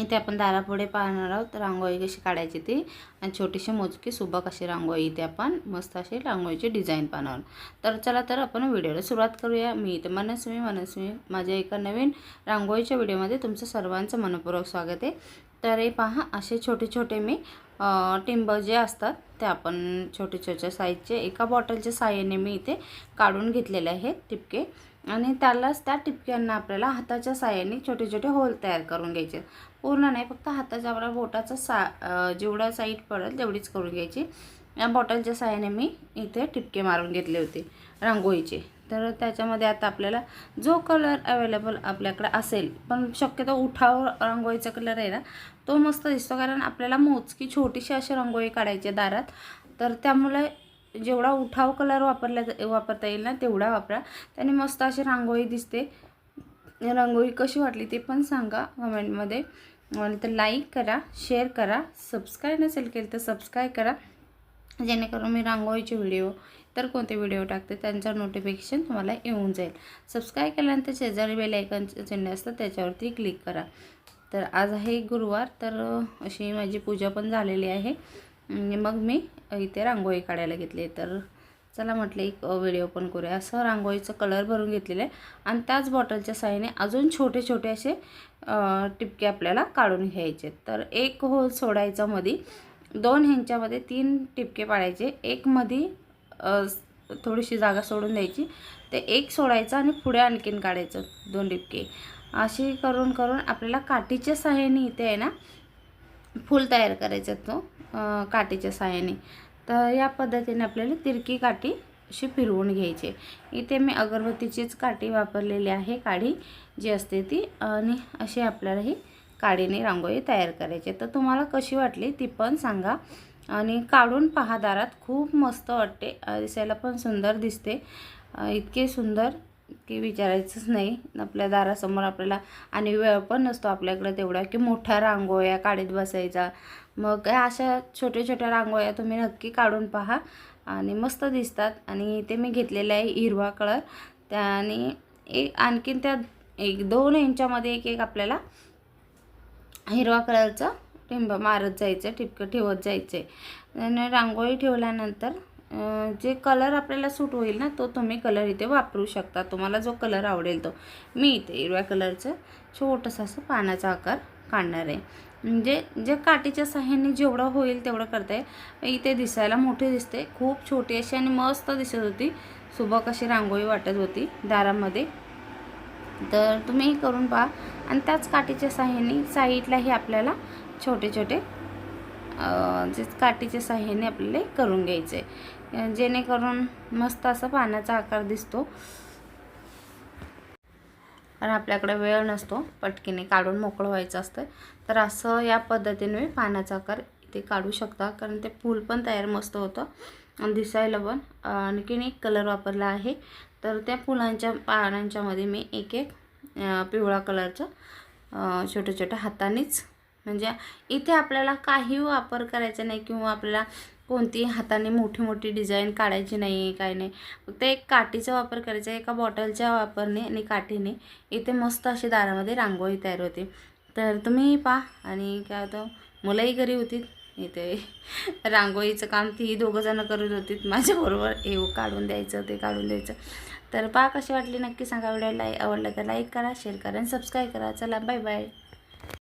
इथे आपण दारापुढे पाहणार आहोत. रांगोळी कशी काढायची ती आणि छोटीशी मोजकी सुबक अशी रांगोळी इथे आपण मस्त अशी रांगोळीची डिझाईन पाहणार तर चला तर आपण व्हिडिओला सुरुवात करूया. मी इथे मनस्वी मनस्वी माझ्या एका नवीन रांगोळीच्या व्हिडिओमध्ये तुमचं सर्वांचं मनपूर्वक स्वागत आहे. तर हे पहा असे छोटे छोटे मी टिंब जे असतात ते आपण छोटे छोटे साईजचे एका बॉटलच्या साह्याने मी इथे काढून घेतलेले आहेत. टिपके. आणि त्यालाच त्या टिपक्यांना आपल्याला हाताच्या साहाय्याने छोटे छोटे होल तयार करून घ्यायचे. पूर्ण नाही फक्त हाताच्या आपल्या बोटाचा सा जेवढा साईड पडेल तेवढीच करून घ्यायची. या बॉटलच्या साहाय्याने मी इथे टिपके मारून घेतले होते रांगोळीचे. तर त्याच्यामध्ये आता आपल्याला जो कलर अवेलेबल आपल्याकडे असेल पण शक्यतो उठाव रांगोळीचा कलर आहे ना तो मस्त दिसतो. कारण आपल्याला मोजकी छोटीशी अशी रांगोळी काढायची दारात. तर त्यामुळे जेवढा उठाव कलर वापरल्या वापरता येईल ना तेवढा वापरा. त्याने मस्त अशी रांगोळी दिसते. रांगोळी कशी वाटली ते पण सांगा कमेंटमध्ये मला तर लाईक करा शेअर करा. सबस्क्राईब नसेल केलं तर सबस्क्राईब करा. जेणेकरून मी रांगोळीचे व्हिडिओ तर कोणते व्हिडिओ टाकते त्यांचं नोटिफिकेशन तुम्हाला येऊन जाईल. सबस्क्राईब केल्यानंतर शेजारी बेल चिन्ह असतं त्याच्यावरती क्लिक करा. तर आज आहे गुरुवार तर अशी माझी पूजा पण झालेली आहे. मग मी इथे रांगोळी काढायला घेतली. तर चला म्हटलं एक व्हिडिओ पण करूया. असं रांगोळीचं कलर भरून घेतलेलं आहे. आणि त्याच बॉटलच्या साहाय्याने अजून छोटे छोटे असे टिपके आपल्याला काढून घ्यायचे तर एक होल सोडायचा मध्ये दोन ह्यांच्यामध्ये तीन टिपके पाडायचे. एक मध्ये थोडीशी जागा सोडून द्यायची. ते एक सोडायचं आणि पुढे आणखीन काढायचं दोन टिपके. अशी करून करून आपल्याला काठीच्या सहाय्याने इथे आहे ना फूल तयार करायचा तो काठीच्या सहाय्याने तर या पद्धतीने आपल्याला तिरकी काठी अशी फिरवून घ्यायची इथे मी अगरबत्तीचीच काठी वापरलेली आहे काढी जी असते ती आणि अशी आपल्याला ही काडीने रांगोळी तयार करायची तर तुम्हाला कशी वाटली ती पण सांगा. आणि काढून पहा दारात खूप मस्त वाटते. दिसायला पण सुंदर दिसते. इतके सुंदर की विचारायचंच नाही. आपल्या दारासमोर आपल्याला आणि वेळ पण नसतो आपल्याकडे तेवढा की मोठ्या रांगोळ्या काढीत बसायचा. मग अशा छोट्या छोट्या रांगोळ्या तुम्ही नक्की काढून पहा आणि मस्त दिसतात. आणि इथे मी घेतलेला आहे हिरवा कलर. त्याने एक आणखीन त्या एक दोन इंचामध्ये एक एक आपल्याला हिरवा कलरचं टिंब मारत जायचं टिपकं ठेवत जायचं. आणि रांगोळी ठेवल्यानंतर जे कलर आपल्याला सूट होईल ना तो तुम्ही कलर इथे वापरू शकता. तुम्हाला जो कलर आवडेल तो. मी इथे हिरव्या कलरचं छोटंसं असं पानाचा आकार काढणार आहे. म्हणजे जे काठीच्या साह्याने जेवढं होईल तेवढं करते इथे दिसायला मोठी दिसते. खूप छोटी अशी आणि मस्त दिसत होती. सुबक अशी रांगोळी वाटत होती दारामध्ये. तर तुम्ही करून पहा. आणि त्याच काठीच्या साह्याने साईडलाही आपल्याला छोटे छोटे जे काठीच्या साह्याने आपल्याला करून घ्यायचे आहे जेणेकरून मस्त असं पाण्याचा आकार दिसतो. कारण आपल्याकडे वेळ नसतो पटकीने काढून मोकळं व्हायचं असतं तर असं या पद्धतीने पाण्याचा आकार इथे काढू शकता कारण ते फूल पण तयार मस्त होतं. आणि दिसायला पण आणखीन एक कलर वापरला आहे. तर त्या फुलांच्या पानांच्यामध्ये मी एक एक पिवळा कलरचं छोट्या छोट्या हातानेच म्हणजे इथे आपल्याला काही वापर करायचा नाही किंवा आपल्याला कोणती हाताने मोठी मोठी डिझाईन काढायची नाही आहे काय नाही. फक्त एक काठीचा वापर करायचा एका बॉटलच्या वापरने आणि काठीने. इथे मस्त अशी दारामध्ये रांगोळी तयार होते. तर तुम्ही पहा आणि काय होतं मुलंही घरी होती. इथे रांगोळीचं काम तीही दोघं जणं करत होती. माझ्याबरोबर येऊ काढून द्यायचं ते काढून द्यायचं. तर पहा कशी वाटली नक्की सांगा. व्हिडिओ लाईक आवडलं तर लाईक करा शेअर करा आणि सबस्क्राईब करा. चला बाय बाय